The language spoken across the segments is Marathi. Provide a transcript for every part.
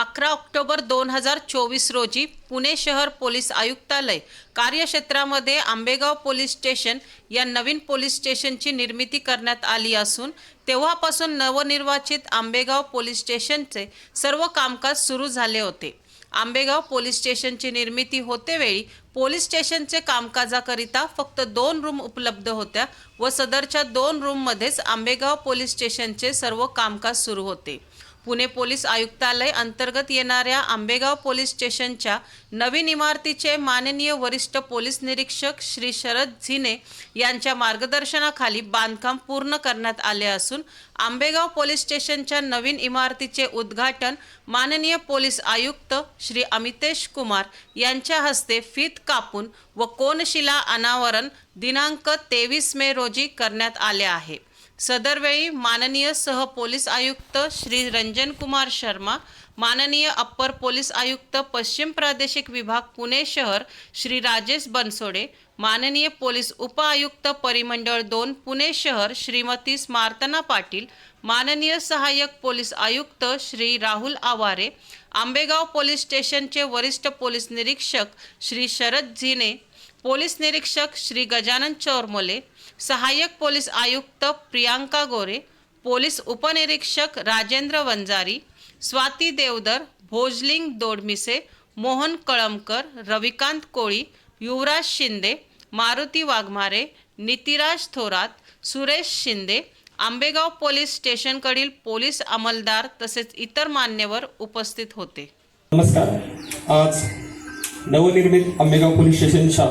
अकरा ऑक्टोबर दोन हजार चोवीस रोजी पुणे शहर पोलीस आयुक्तालय कार्यक्षेत्रामध्ये आंबेगाव पोलीस स्टेशन या नवीन पोलीस स्टेशनची निर्मिती करण्यात आली असून तेव्हापासून नवनिर्वाचित आंबेगाव पोलीस स्टेशनचे सर्व कामकाज सुरू झाले होते. आंबेगाव पोलीस स्टेशनची निर्मिती होतेवेळी पोलीस स्टेशनचे कामकाजाकरिता फक्त दोन रूम उपलब्ध होत्या व सदरच्या दोन रूममध्येच आंबेगाव पोलीस स्टेशनचे सर्व कामकाज सुरू होते. पुणे पोलीस आयुक्तालय अंतर्गत येणाऱ्या आंबेगाव पोलीस स्टेशनच्या नवीन इमारतीचे माननीय वरिष्ठ पोलीस निरीक्षक श्री शरद झिने यांच्या मार्गदर्शनाखाली बांधकाम पूर्ण करण्यात आले असून आंबेगाव पोलीस स्टेशनच्या नवीन इमारतीचे उद्घाटन माननीय पोलीस आयुक्त श्री अमितेश कुमार यांच्या हस्ते फीत कापून व कोनशिला अनावरण दिनांक तेवीस मे रोजी करण्यात आले आहे. सदरवेळी माननीय सह पोलीस आयुक्त श्री रंजन कुमार शर्मा माननीय अप्पर पोलीस आयुक्त पश्चिम प्रादेशिक विभाग पुणे शहर श्री राजेश बनसोडे माननीय पोलीस उपआयुक्त परिमंडळ दोन पुणे शहर श्रीमती स्मार्तना पाटील माननीय सहाय्यक पोलीस आयुक्त श्री राहुल आवारे आंबेगाव पोलीस स्टेशनचे वरिष्ठ पोलीस निरीक्षक श्री शरद झिने पोलीस निरीक्षक श्री गजानन चौरमोले सहाय्यक पोलीस आयुक्त प्रियांका गोरे पोलीस उपनिरीक्षक राजेंद्र वंजारी स्वाती देवदर भोजलिंग दोडमिसे मोहन कळमकर रविकांत कोळी युवराज शिंदे मारुती वाघमारे नितिराज थोरात सुरेश शिंदे आंबेगाव पोलीस स्टेशनकडील पोलीस अंमलदार तसेच इतर मान्यवर उपस्थित होते. नमस्कार. आज नवनिर्मित आंबेगाव पोलीस स्टेशनच्या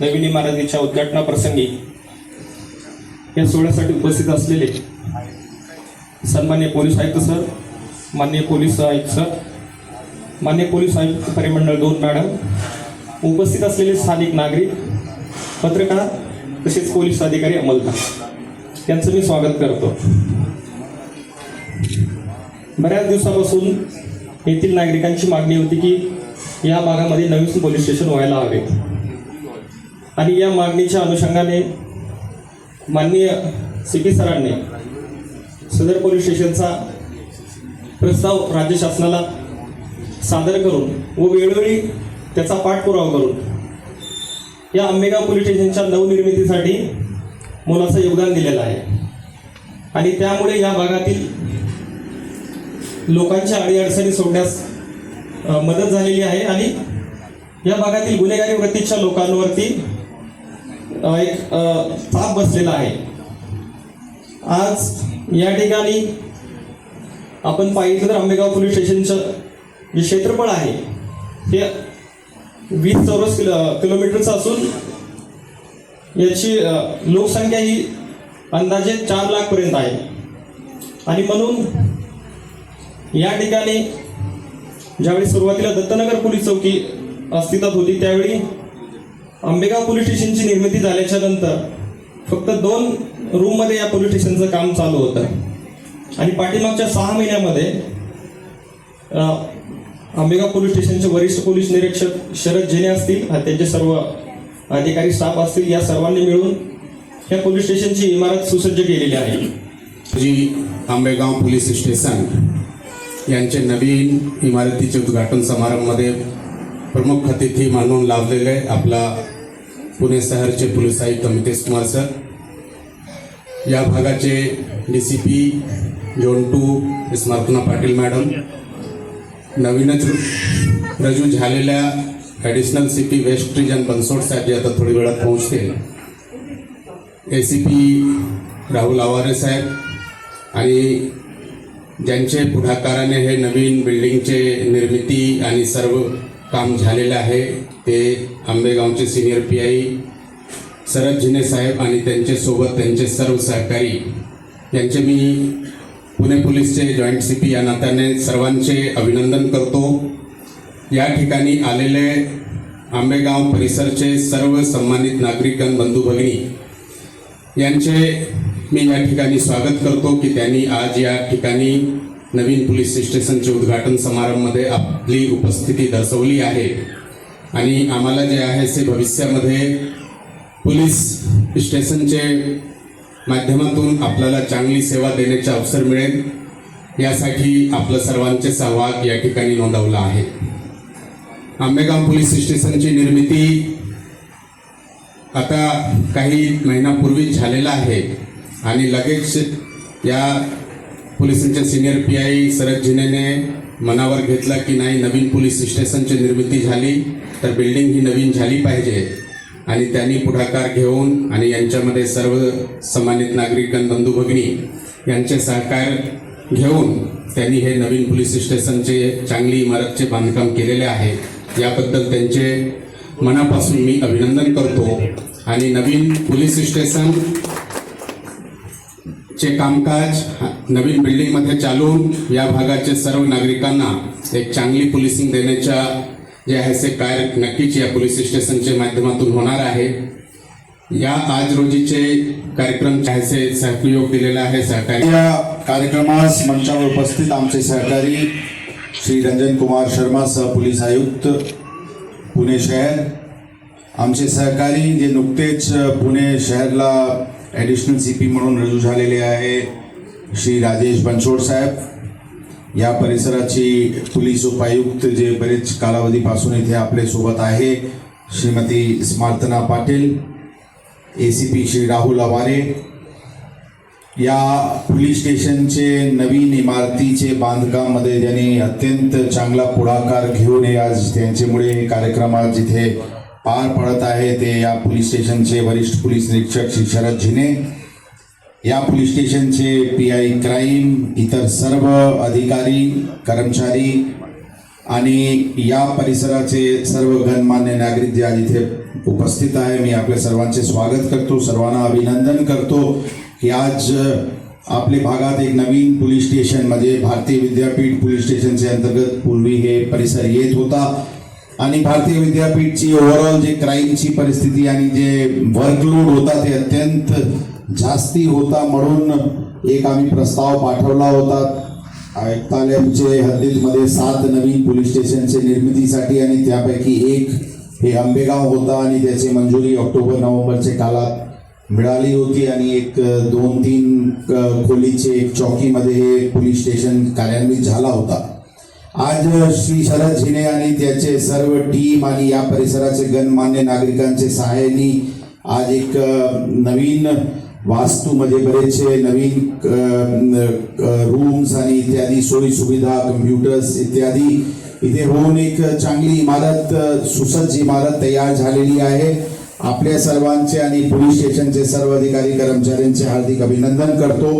नवीन इमारतीच्या उद्घाटनाप्रसंगी या सोहळ्यासाठी उपस्थित असलेले सन्मान्य पोलीस आयुक्त सर मान्य पोलीस आयुक्त सर मान्य पोलीस आयुक्त परिमंडळ दोन मॅडम उपस्थित असलेले स्थानिक नागरिक पत्रकार तसेच पोलीस अधिकारी अंमलदार यांचं मी स्वागत करतो. बऱ्याच दिवसापासून येथील नागरिकांची मागणी होती की या भागामध्ये नवीन पोलीस स्टेशन व्हायला हवे. आणि या मागणीच्या अनुषंगाने माननीय सी पी सरांनी सदर पोलीस स्टेशनचा प्रस्ताव राज्य शासनाला सादर करून व वेळोवेळी त्याचा पाठपुरावा करून या आंबेगाव पोलीस स्टेशनच्या नवनिर्मितीसाठी मोलाचं योगदान दिलेलं आहे. आणि त्यामुळे या भागातील लोकांच्या अडीअडचणी सोडण्यास मदत झालेली आहे. आणि या भागातील गुन्हेगारी वृत्तीच्या लोकांवरती एक ताप बसलेला आहे. आज या ठिकाणी आपण पाहिलं तर आंबेगाव पोलीस स्टेशनचं जे क्षेत्रफळ आहे ते वीस चौरस किलो किलोमीटरचं असून याची लोकसंख्या ही अंदाजे चार लाखपर्यंत आहे. आणि म्हणून या ठिकाणी ज्यावेळी सुरुवातीला दत्तनगर पोलीस चौकी अस्तित्वात होती त्यावेळी आंबेगाव पोलीस स्टेशनची निर्मिती झाल्याच्यानंतर फक्त दोन रूममध्ये या पोलीस स्टेशनचं काम चालू होतं. आणि पाठीमागच्या सहा महिन्यामध्ये आंबेगाव पोलीस स्टेशनचे वरिष्ठ पोलीस निरीक्षक शरद जेने असतील त्यांचे सर्व अधिकारी स्टाफ असतील या सर्वांनी मिळून या पोलीस स्टेशनची इमारत सुसज्ज केलेली आहे. जी आंबेगाव पोलीस स्टेशन यांचे नवीन इमारतीचे उद्घाटन समारंभामध्ये प्रमुख अतिथी मानून लाभलेले आपला पुणे शहरचे पोलीस आयुक्त मितेश कुमार सर. या भागाचे D C P zone two Smartana Patil madam. नवीनच रजू झालेल्या additional C P west region Bansod साहेब जे आता थोडी वेळात पोहोचतील A C P Rahul Aware साहेब आणि ज्यांचे पुढाकाराने हे नवीन बिल्डिंगचे निर्मिती आणि सर्व काम झालेलं आहे ते आंबेगावचे senior P I Sharad Zine साहेब आणि त्यांच्यासोबत त्यांचे सर्व सहकारी यांचे मी पुणे पोलीसचे जॉईंट सी पी या नात्याने सर्वांचे अभिनंदन करतो. या ठिकाणी आलेले आंबेगाव परिसरचे सर्व सन्मानित नागरिकन बंधू भगिनी यांचे मी या ठिकाणी स्वागत करतो की त्यांनी आज या ठिकाणी नवीन पोलीस स्टेशनचे उद्घाटन समारंभामध्ये आपली उपस्थिती दर्शवली आहे. आणि आम्हाला जे आहे ते भविष्यामध्ये पोलीस स्टेशनचे माध्यमातून आपल्याला चांगली सेवा देण्याचे अवसर मिळेल. यासाठी आपलं सर्वांचे सहभाग या ठिकाणी नोंदवला आहे. आंबेगाव पोलीस स्टेशनची निर्मिती आता काही महिन्यापूर्वी झालेला आहे. आणि लगेच या पोलिसांच्या सिनियर पी आय शरद जिनेने मनावर घेतला की नाही नवीन पोलीस स्टेशनची निर्मिती झाली तर बिल्डिंग ही नवीन झाली पाहिजे. आणि त्यांनी पुढाकार घेऊन आणि यांच्यामध्ये सर्व सन्मानित नागरिक बंधू भगिनी यांचे सहकार घेऊन त्यांनी हे नवीन पोलीस स्टेशनचे चांगली इमारतचे बांधकाम केलेले आहे. याबद्दल त्यांचे मनापासून मी अभिनंदन करतो. आणि नवीन पोलीस स्टेशन चे कामकाज नवीन बिल्डिंगमध्ये चालून या भागाचे सर्व नागरिकांना एक चांगली पोलिसिंग देण्याच्या जे आहे ते कार्य नक्कीच या पोलीस स्टेशनच्या माध्यमातून होणार आहे. या आज रोजीचे कार्यक्रम जे आहे सहयोग दिलेला आहे सहकारी या कार्यक्रमास मंचावर उपस्थित आमचे सहकारी श्री रंजन कुमार शर्मा सह पोलीस आयुक्त पुणे शहर. आमचे सहकारी जे नुकतेच पुणे शहरला ॲडिशनल सी पी म्हणून रुजू झालेले आहे श्री राजेश बनसोड साहेब. या परिसराची पोलीस उपायुक्त जे बरेच कालावधीपासून इथे आपले सोबत आहे Shrimati Smartana Patil A C P Shri Rahul Aware या पोलीस स्टेशनचे नवीन इमारतीचे बांधकाममध्ये त्यांनी अत्यंत चांगला पुढाकार घेऊन आज त्यांच्यामुळे हे कार्यक्रम आज जिथे पार पडत आहे ते या पोलीस स्टेशनचे वरिष्ठ पोलीस निरीक्षक श्री शरद झिने. या पोलीस स्टेशनचे पी आय क्राईम इतर सर्व अधिकारी कर्मचारी आणि या परिसराचे सर्व गणमान्य नागरिक जे आज इथे उपस्थित आहे मी आपल्या सर्वांचे स्वागत करतो सर्वांना अभिनंदन करतो की आज आपल्या भागात एक नवीन पोलीस स्टेशन म्हणजे भारतीय विद्यापीठ पोलीस स्टेशनचे अंतर्गत पूर्वी हे परिसर येत होता. आणि भारतीय विद्यापीठची ओव्हरऑल जे क्राईमची परिस्थिती आणि जे वर्कलोड होता ते अत्यंत जास्ती होता म्हणून एक आम्ही प्रस्ताव पाठवला होता. आयुक्तालयाचे हद्दीमध्ये सात नवीन पोलीस स्टेशनचे निर्मितीसाठी आणि त्यापैकी एक हे आंबेगाव होता आणि त्याची मंजुरी ऑक्टोबर नोव्हेंबरच्या काळात मिळाली होती आणि एक दोन तीन खोलीचे एक चौकीमध्ये हे पोलीस स्टेशन कार्यान्वित झाला होता. आज श्री शरद झिने आणि त्याचे सर्व टीम आणि या परिसराचे गणमान्य नागरिकांचे सहाय्याने आज एक नवीन वास्तूमध्ये म्हणजे बरेचसे नवीन रूम्स आणि इत्यादी सोयी सुविधा कम्प्युटर्स इत्यादी इथे होऊन एक चांगली इमारत सुसज्ज इमारत तयार झालेली आहे. आपल्या सर्वांचे आणि पोलीस स्टेशनचे सर्व अधिकारी कर्मचाऱ्यांचे हार्दिक अभिनंदन करतो.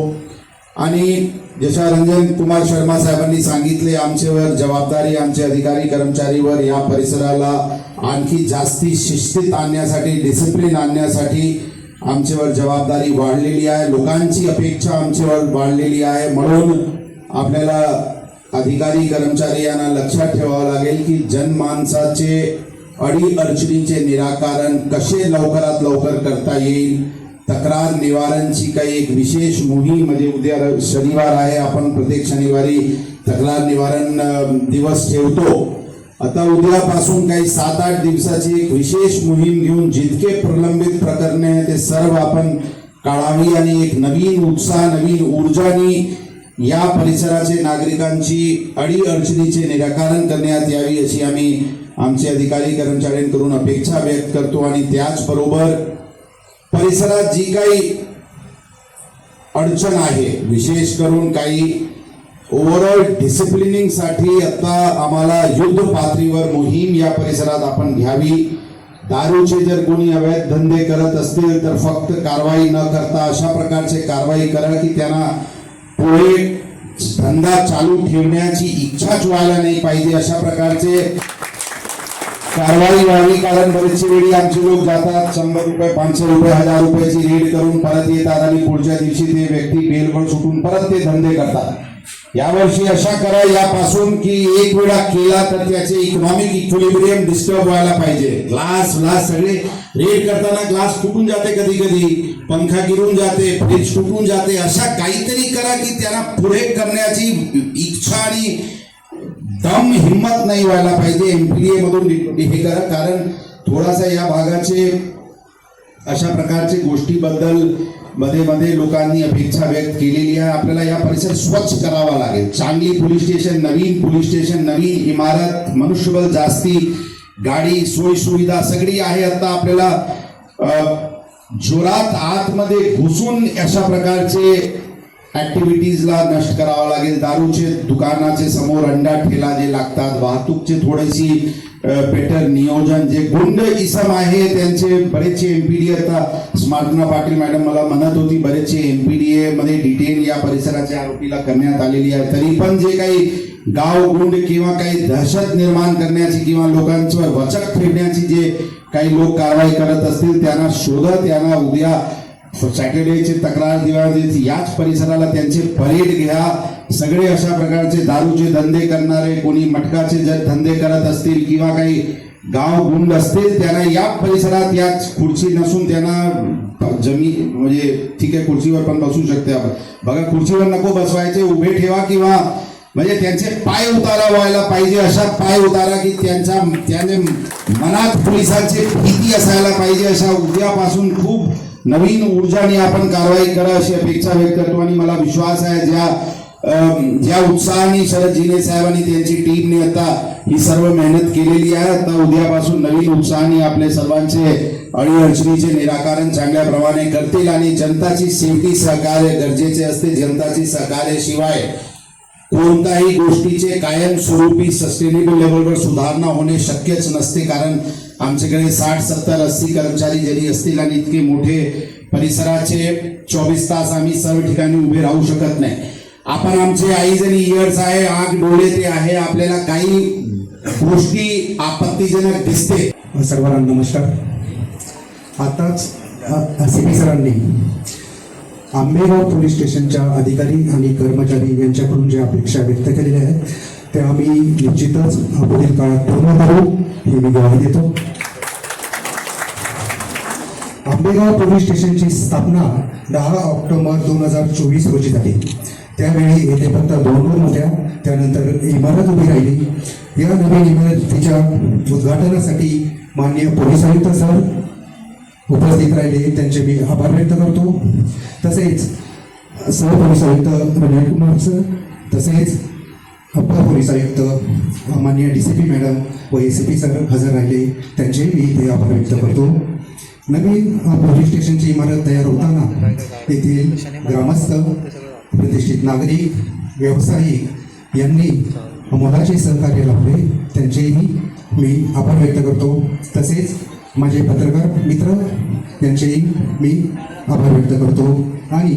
आणि जशा रंजन कुमार शर्मा साहेबांनी सांगितले आमच्यावर जबाबदारी आमचे अधिकारी कर्मचारीवर या परिसराला आणखी जास्ती शिस्तीत आणण्यासाठी डिसिप्लिन आणण्यासाठी आमच्यावर जबाबदारी वाढलेली आहे. लोकांची अपेक्षा आमच्यावर वाढलेली आहे. म्हणून आपल्याला अधिकारी कर्मचारी यांना लक्षात ठेवावं लागेल की जनमानसाचे अडी अडचणीचे निराकरण कसे लवकरात लवकर करता येईल तक्रार निवारणची काही एक विशेष मोहीम म्हणजे उद्या शनिवार आहे आपण प्रत्येक शनिवारी तक्रार निवारण दिवस ठेवतो. आता उद्यापासून काही सात आठ दिवसाची एक विशेष मोहीम घेऊन जितके प्रलंबित प्रकरणे आहेत ते सर्व आपण काढावी आणि एक नवीन उत्साह नवीन ऊर्जानी या परिसराचे नागरिकांची अडीअडचणीचे निराकरण करण्यात यावी अशी आम्ही आमचे अधिकारी कर्मचाऱ्यांकडून अपेक्षा व्यक्त करतो आणि त्याचबरोबर परिसरात जी काही अडचण आहे विशेष करून काही ओव्हरऑल डिसिप्लिनिंगसाठी आता आम्हाला युद्ध पातळीवर मोहीम या परिसरात आपण घ्यावी. दारूचे जर कोणी अवैध धंदे करत असतील तर फक्त कारवाई न करता अशा प्रकारचे कारवाई करा की त्यांना पुढे धंदा चालू ठेवण्याची इच्छाच व्हायला नाही पाहिजे. अशा प्रकारचे कारवाई व्हावी कारण बरेचशे वेळी आमचे लोक जातात. शंभर रुपये पाचशे रुपये हजार रुपयाची रेड करून परत येतात आणि पुढच्या दिवशी ते व्यक्ती बेलगड सुटून परत ते धंदे करतात. यावर्षी अशा करा यापासून की एक वेळा केला तर त्याचे इकॉनॉमिक इक्विलिब्रियम डिस्टर्ब व्हायला पाहिजे. ग्लास ग्लास सगळे रेड करताना ग्लास फुटून जाते कधी कधी. पंखा गिरून जाते फ्रीज तुटून जाते. अशा काहीतरी करा की त्याला पुढे करण्याची इच्छा आणि दम हिंमत नाही व्हायला पाहिजे एमपीडीए मधून हे करा. कारण थोडासा या भागाचे अशा प्रकारचे गोष्टीबद्दलमध्ये मध्ये लोकांनी अपेक्षा व्यक्त केलेली आहे. आपल्याला या परिसर स्वच्छ करावा लागेल. चांगली पोलीस स्टेशन नवीन पोलीस स्टेशन नवीन इमारत मनुष्यबळ जास्ती गाडी सोयी सुविधा सगळी आहे आता आपल्याला. जोरात आतमध्ये घुसून अशा प्रकारचे ऍक्टिव्हिटीजला नष्ट करावं लागेल. दारूचे दुकानाचे समोर अंडा ठेला जे लागतात वाहतूकचे थोडीशी बेटर नियोजन. जे गुंड इसम आहे त्यांचे बरेचसे एमपीडी आता स्मार्टना पाटील मॅडम मला म्हणत होती बरेचसे एमपीडीए मध्ये डिटेन या परिसराच्या आरोपीला करण्यात आलेली आहे. तरी पण जे काही गाव गुंड किंवा काही दहशत निर्माण करण्याची किंवा लोकांचं वचक फेडण्याची जे काही लोक कारवाई करत असतील त्यांना शोधत त्यांना उद्या सॅटर्डेची तक्रार दिवाळी याच परिसराला त्यांचे परेड घ्या. सगळे अशा प्रकारचे दारूचे धंदे करणारे कोणी मटकाचे जर धंदे करत असतील किंवा काही गाव गुंड असतील त्यांना या परिसरात याच खुर्ची नसून त्यांना जमीन म्हणजे ठीक आहे खुर्चीवर पण बसू शकते आपण. बघा खुर्चीवर नको बसवायचे उभे ठेवा किंवा म्हणजे त्यांचे पाय उतारा व्हायला पाहिजे अशा पाय उतारा की त्यांच्या त्याने मनात पोलिसांची भीती असायला पाहिजे अशा उद्यापासून खूप नवीन ऊर्जाने आपण कारवाई करा अशी अपेक्षा व्यक्त करतो आणि मला विश्वास आहे ज्या ज्या उत्साहाने शरद जिने साहेब आणि त्यांची टीमने आता ही सर्व मेहनत केलेली आहे आता उद्यापासून नवीन उत्साहाने आपले सर्वांचे अडीअडचणीचे निराकरण चांगल्या प्रमाणे करतील आणि जनताची शेवटी सहकार्य गरजेचे असते जनताची सहकार्याशिवाय कोणत्याही गोष्टीचे कायमस्वरूपी सस्टेनेबल लेवलवर सुधारणा होणे शक्यच नसते कारण आमच्याकडे साठ सत्तर अस्सी कर्मचारी जरी असतील आणि इतके मोठे परिसराचे चोवीस तास आम्ही सर्व ठिकाणी उभे राहू शकत नाही. आपण आमचे आई जरी इयर्स आहे आग डोळे ते आहे आपल्याला काही गोष्टी आपत्तीजनक दिसते. सर्वांना नमस्कार. आताच सी पी सरांनी आंबेगाव पोलीस स्टेशनच्या अधिकारी आणि कर्मचारी यांच्याकडून ज्या अपेक्षा व्यक्त केलेल्या आहेत त्या आम्ही निश्चितच पुढील काळात पूर्ण करू. ही मी ग्वाही देतो. आंबेगाव पोलीस स्टेशनची स्थापना दहा ऑक्टोबर दोन हजार चोवीस रोजी झाली. त्यावेळी येथे फक्त दोन रूम होत्या. त्यानंतर इमारत उभी राहिली. या नवीन इमारतीच्या उद्घाटनासाठी माननीय पोलीस आयुक्त सर उपस्थित राहिले. त्यांचे मी आभार व्यक्त करतो. तसेच सह पोलीस आयुक्त विनय कुमार सर तसेच अप्पा पोलीस आयुक्त माननीय डी सी पी मॅडम व ए सी पी सर हजर राहिले. त्यांचेही मी इथे आभार व्यक्त करतो. नवीन पोलीस स्टेशनची इमारत तयार होताना येथील ग्रामस्थ प्रतिष्ठित नागरिक व्यावसायिक यांनी मोलाचे सहकार्य लाभले. त्यांचेही मी आभार व्यक्त करतो. तसेच माझे पत्रकार मित्र यांचेही मी आभार व्यक्त करतो. आणि